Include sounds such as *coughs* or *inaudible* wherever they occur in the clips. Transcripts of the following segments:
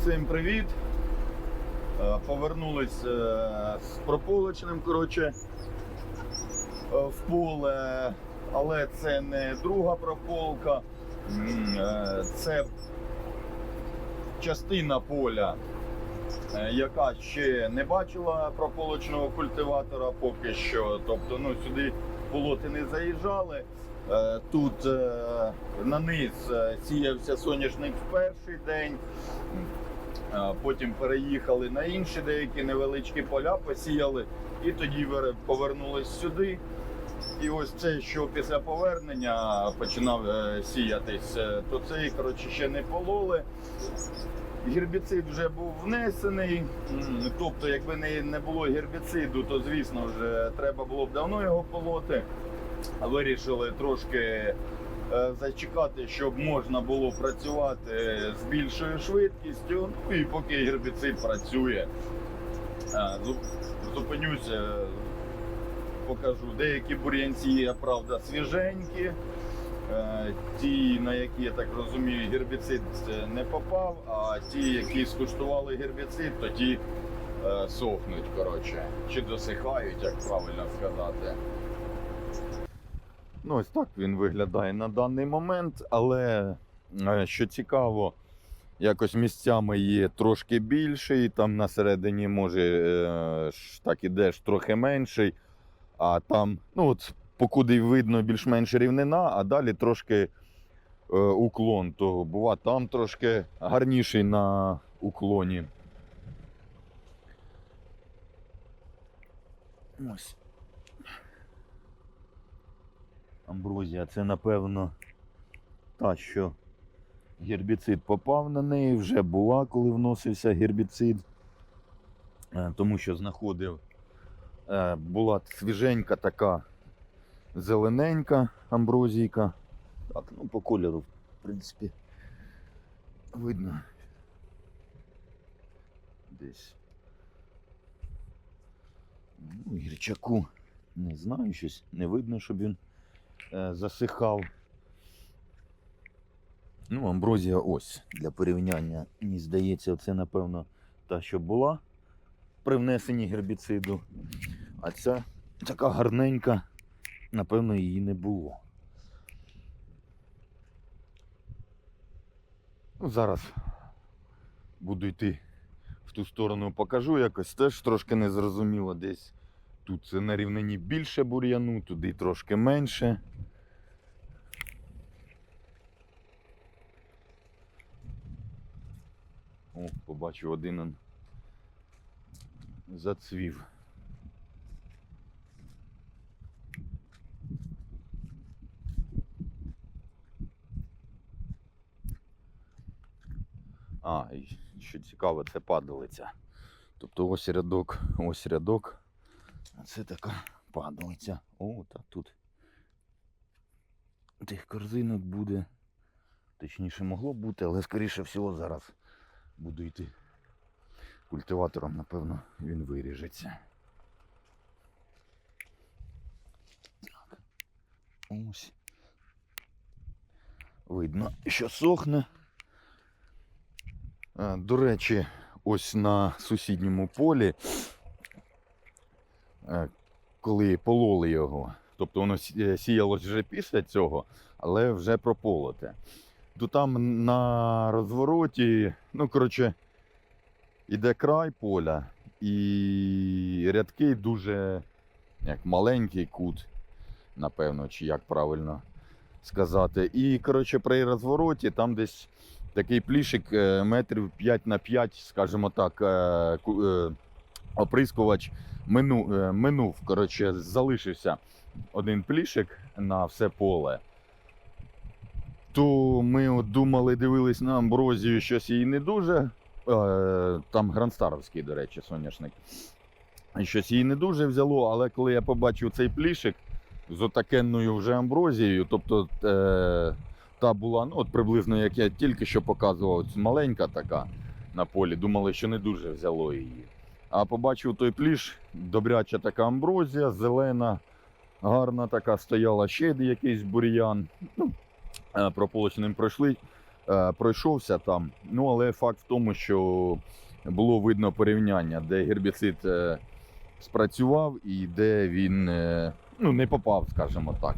Всім привіт! Е, Повернулись е, з прополочним, коротше, е, в поле, але це не друга прополка, це частина поля, яка ще не бачила прополочного культиватора поки що. Тобто ну, сюди полоти не заїжджали. Тут на низ сіявся соняшник в перший день. Потім переїхали на інші деякі невеличкі поля, посіяли і тоді повернулись сюди. І ось це, що після повернення починав е, сіятись, е, то цей коротше, ще не пололи. Гербіцид вже був внесений. Тобто, якби не, було гербіциду, то звісно ж треба було б давно його полоти. Вирішили трошки зачекати, щоб можна було працювати з більшою швидкістю. Ну і поки гербіцид працює. Е, Зупинюся, покажу. Деякі бур'янці, є, правда, свіженькі. Е, Ті, на які, я так розумію, гербіцид е, не попав, а ті, які скуштували гербіцид, то ті е, сохнуть, коротше, чи досихають, як правильно сказати. Ну, ось так він виглядає на даний момент, але е, що цікаво, якось місцями є трошки більший, там на середині може е, так ідеш трохи менший, а там, ну от покуди видно більш-менш рівнина, а далі трошки е, уклон. То бува там трошки гарніший на уклоні. Ось. Амброзія, це напевно та, що гербіцид попав на неї, вже була, коли вносився гербіцид, Е, тому що знаходив, е, була свіженька така зелененька амброзійка. Так, ну по кольору, в принципі, видно. Десь. Ну, гірчаку не знаю, щось не видно, щоб він засихав. Ну, амброзія ось для порівняння. Мені здається, це, напевно, та, що була при внесенні гербіциду. А ця така гарненька, напевно, її не було. Ну, зараз буду йти в ту сторону, покажу якось теж трошки незрозуміло десь. Тут це на рівнині більше бур'яну, туди трошки менше. О, побачив один он зацвів. А, і що цікаво, це падалиця. Тобто ось рядок, ось рядок. Це така падалиця. О, та тут тих корзинок буде. Точніше могло бути, але скоріше всього зараз буду йти культиватором, напевно, він виріжеться. Так. Ось. Видно, що сохне. Е, До речі, ось на сусідньому полі, коли пололи його, тобто воно е, сіялось вже після цього, але вже прополоте. То там на розвороті, ну, коротше, іде край поля, і рядки дуже як маленький кут, напевно, чи як правильно сказати. І, коротше, при розвороті там десь такий плішик е, метрів 5 на 5, скажімо так, е, е, оприскувач мину, е, минув. Коротше, залишився один плішик на все поле. То ми от думали, дивились на амброзію, щось їй не дуже. Е, Там гранстаровський, до речі, соняшник. Щось її не дуже взяло, але коли я побачив цей плішик з отакенною вже амброзією, тобто е, та була ну, от приблизно, як я тільки що показував, маленька така на полі, думали, що не дуже взяло її. А побачив той пліш, добряча така амброзія, зелена, гарна така стояла, ще якийсь бур'ян. Ну, е, прополочним пройшли. е, пройшовся там. Ну, але факт в тому, що було видно порівняння, де гербіцид е, спрацював і де він ну, не попав, скажімо так.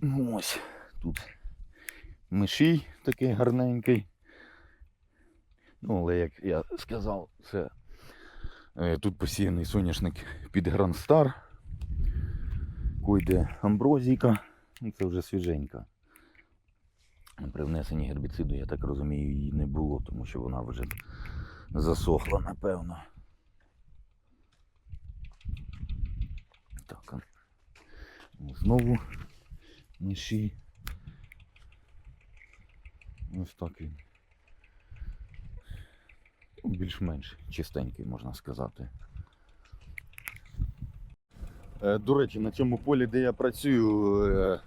Ну, ось тут мишій такий гарненький. Ну, але як я сказав, це е, тут посіяний соняшник під Грандстар. Койде амброзійка. Ну, це вже свіженька. При внесенні гербіциду, я так розумію, її не було, тому що вона вже засохла, напевно. Так, знову миші. Ось так він. Більш-менш чистенький, можна сказати. Е, До речі, на цьому полі, де я працюю, е,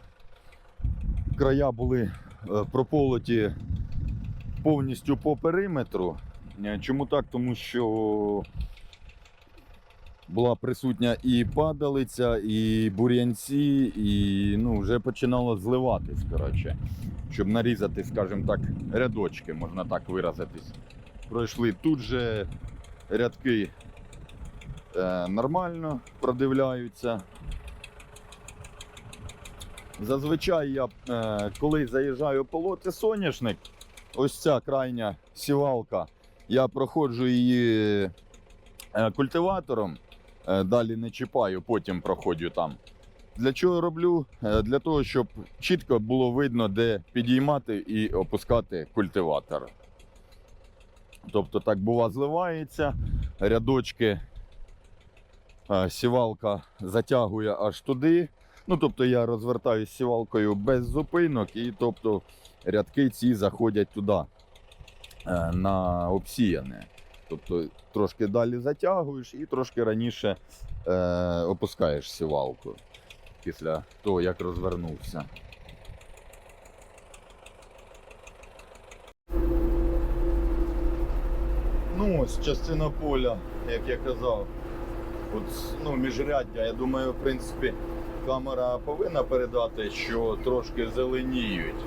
края були е, прополоті повністю по периметру. Чому так? Тому що була присутня і падалиця, і бур'янці, і ну, вже починало зливатись, коротше, щоб нарізати, скажімо так, рядочки, можна так виразитись. Пройшли тут же рядки е, нормально продивляються. Зазвичай я, е, коли заїжджаю полоти соняшник, ось ця крайня сівалка, я проходжу її е, культиватором, е, далі не чіпаю, потім проходжу там. Для чого роблю? Е, Для того, щоб чітко було видно, де підіймати і опускати культиватор. Тобто так бува зливається, рядочки сівалка затягує аж туди. Ну, тобто я розвертаюсь сівалкою без зупинок, і тобто рядки ці заходять туди е, на обсіяне. Тобто трошки далі затягуєш і трошки раніше е, опускаєш сівалку після того, як розвернувся. Ну, ось частина поля, як я казав. От, ну, міжряддя, я думаю, в принципі, камера повинна передати, що трошки зеленіють.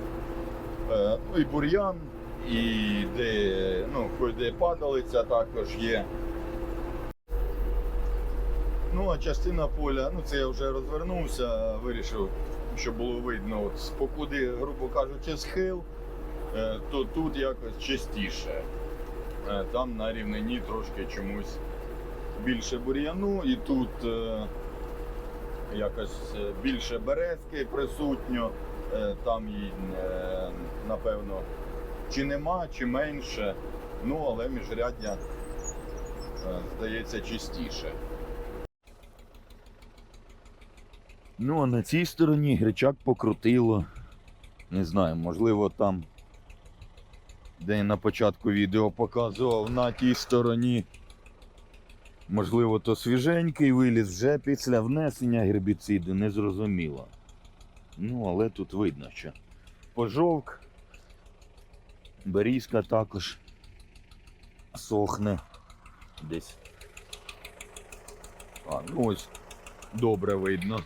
Е, ну і бур'ян, і де, ну, де падалиця також є. Ну, а частина поля, ну це я вже розвернувся, вирішив, щоб було видно. От, покуди, грубо кажучи, схил, е, то тут якось частіше. Е, Там на рівнині трошки чомусь більше бур'яну і тут е, якось е, більше березки присутньо, там її напевно чи нема, чи менше. Ну, але міжряддя здається чистіше. Ну, а на цій стороні гречак покрутило. Не знаю, можливо, там, де я на початку відео показував, на тій стороні. Можливо, то свіженький виліз вже після внесення гербіциду, незрозуміло. Ну, але тут видно, що пожовк, берізка також сохне десь. А, ну ось добре видно.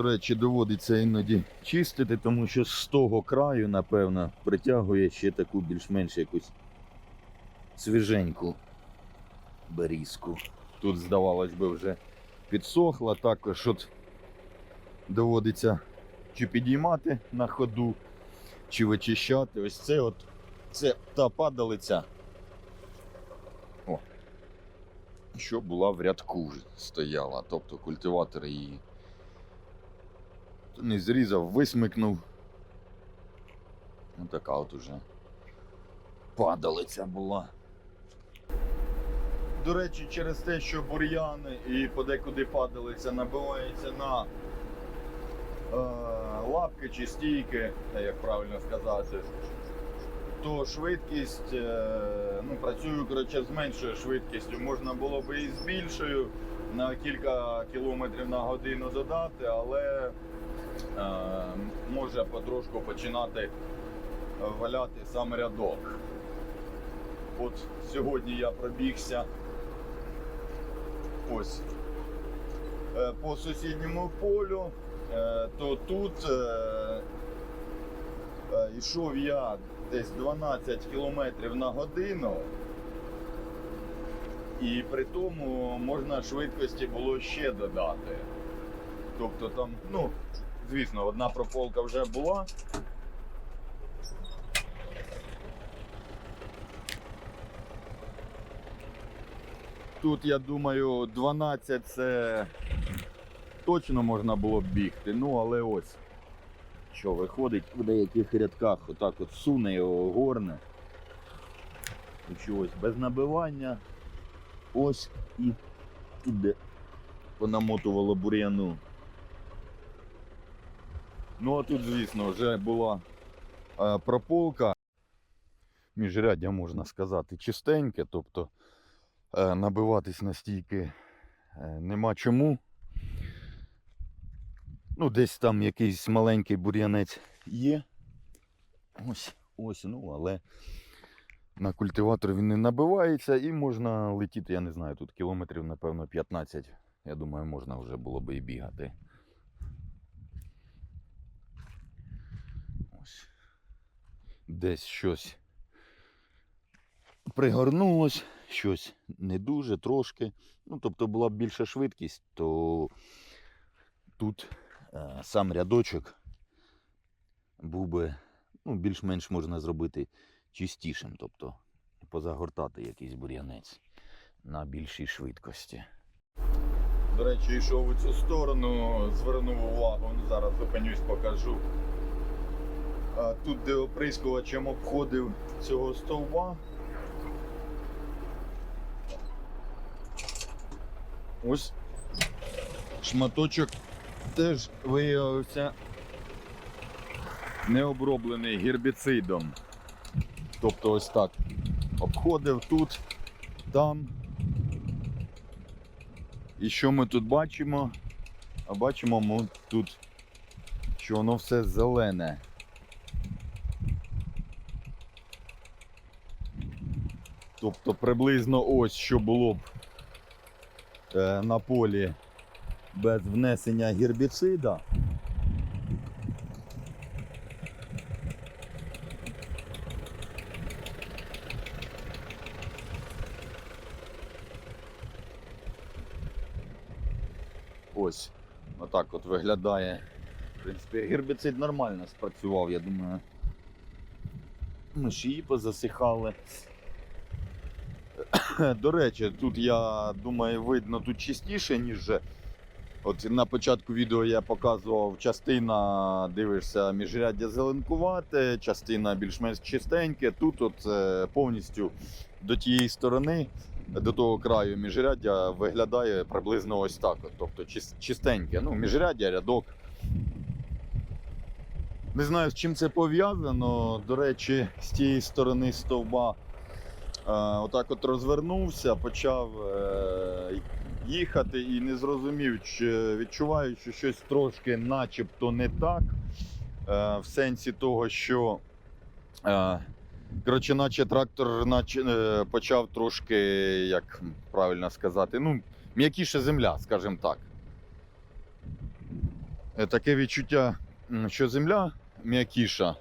До речі, доводиться іноді чистити, тому що з того краю, напевно, притягує ще таку більш-менш якусь свіженьку берізку. Тут, здавалось би, вже підсохла, також от доводиться чи підіймати на ходу, чи вичищати. Ось це от це та падалиця. О, що була в рядку стояла, тобто культиватор її не зрізав, висмикнув. Ось така от уже падалиця була. До речі, через те, що бур'ян і подекуди падалиця набивається на е, лапки чи стійки, як правильно сказати, то швидкість, е, ну, працюю коротше, з меншою швидкістю, можна було би і з більшою на кілька кілометрів на годину додати, але може потрошку починати е, валяти сам рядок. От сьогодні я пробігся ось е, по сусідньому полю, е, то тут е, е, йшов я десь 12 км на годину. І при тому можна швидкості було ще додати. Тобто там, ну, звісно, одна прополка вже була. Тут, я думаю, 12 це точно можна було б бігти. Ну, але ось що виходить в деяких рядках, отак от суне його горне. Ось без набивання. Ось і туди понамотувало бур'яну. Ну а тут, звісно, вже була е, прополка. Міжряддя, можна сказати, чистеньке, тобто е, набиватись настільки е, нема чому. Ну, десь там якийсь маленький бур'янець є. Ось, ось, ну, але на культиватор він не набивається і можна летіти, я не знаю, тут кілометрів, напевно, 15. Я думаю, можна вже було би і бігати. Десь щось пригорнулось, щось не дуже, трошки. Ну, тобто була б більша швидкість, то тут е, сам рядочок був би ну, більш-менш можна зробити чистішим, тобто позагортати якийсь бур'янець на більшій швидкості. До речі, йшов у цю сторону, звернув увагу, зараз зупинюсь, покажу. Тут, де оприскувачем обходив цього стовба. Ось шматочок теж виявився не оброблений гербіцидом. Тобто ось так. Обходив тут, там. І що ми тут бачимо? А бачимо ми тут, що воно все зелене. Тобто приблизно ось що було б е, на полі без внесення гербіцида. Ось, отак от виглядає. В принципі, гербіцид нормально спрацював, я думаю. Миші позасихали. *laughs* До речі, тут я думаю, видно тут чистіше, ніж. От на початку відео я показував частина, дивишся, міжряддя зеленкувате, частина більш-менш чистеньке. Тут от е, повністю до тієї сторони, до того краю міжряддя виглядає приблизно ось так. От, тобто чис- чистеньке. Ну, міжряддя, рядок. Не знаю, з чим це пов'язано. До речі, з тієї сторони стовба. Е, Отак от розвернувся, почав е, їхати і не зрозумів, чи відчуваю, що щось трошки начебто не так. Е, В сенсі того, що коротше, наче трактор почав трошки, як правильно сказати, ну, м'якіша земля, скажімо так. Таке відчуття, що земля м'якіша.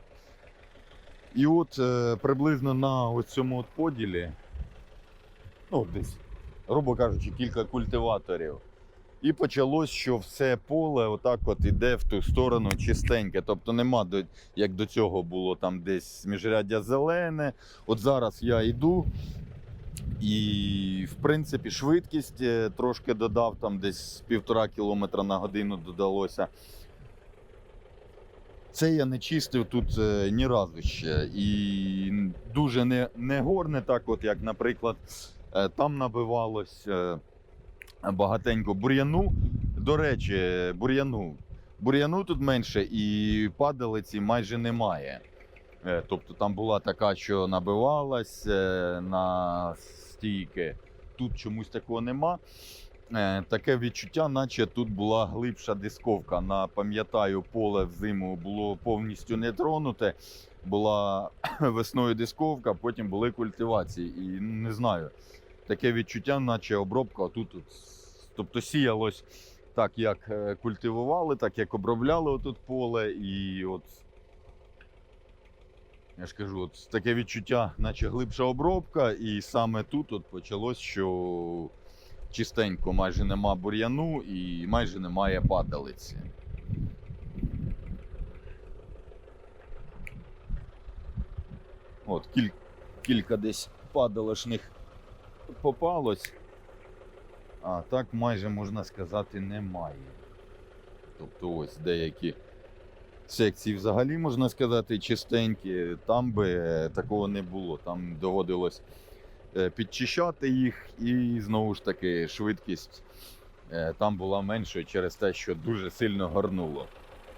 І от е, приблизно на цьому от поділі, ну десь, грубо кажучи, кілька культиваторів. І почалось, що все поле отак от іде в ту сторону чистеньке. Тобто нема, до, як до цього було там десь міжряддя зелене. От зараз я йду. І, в принципі, швидкість е, трошки додав, там десь півтора кілометра на годину додалося. Це я не чистив тут е, ні разу ще. І дуже не, не горне, так от, як, наприклад, е, там набивалось е, багатенько бур'яну. До речі, бур'яну. Бур'яну тут менше і падалиці майже немає. Тобто там була така, що набивалась на стійки. Тут чомусь такого нема. Е, таке відчуття, наче тут була глибша дисковка. На пам'ятаю, поле взиму було повністю не тронуте. Була *coughs* весною дисковка, потім були культивації. І не знаю, таке відчуття, наче обробка тут. тобто сіялось так, як е, культивували, так як обробляли отут поле. І от я ж кажу, от таке відчуття, наче глибша обробка, і саме тут от почалось, що чистенько, майже нема бур'яну і майже немає падалиці. От, кіль, кілька десь падалошних попалось, а так майже можна сказати немає. Тобто ось деякі секції взагалі можна сказати чистенькі, там би такого не було. Там доводилось підчищати їх, і знову ж таки швидкість е, там була меншою через те, що дуже сильно горнуло.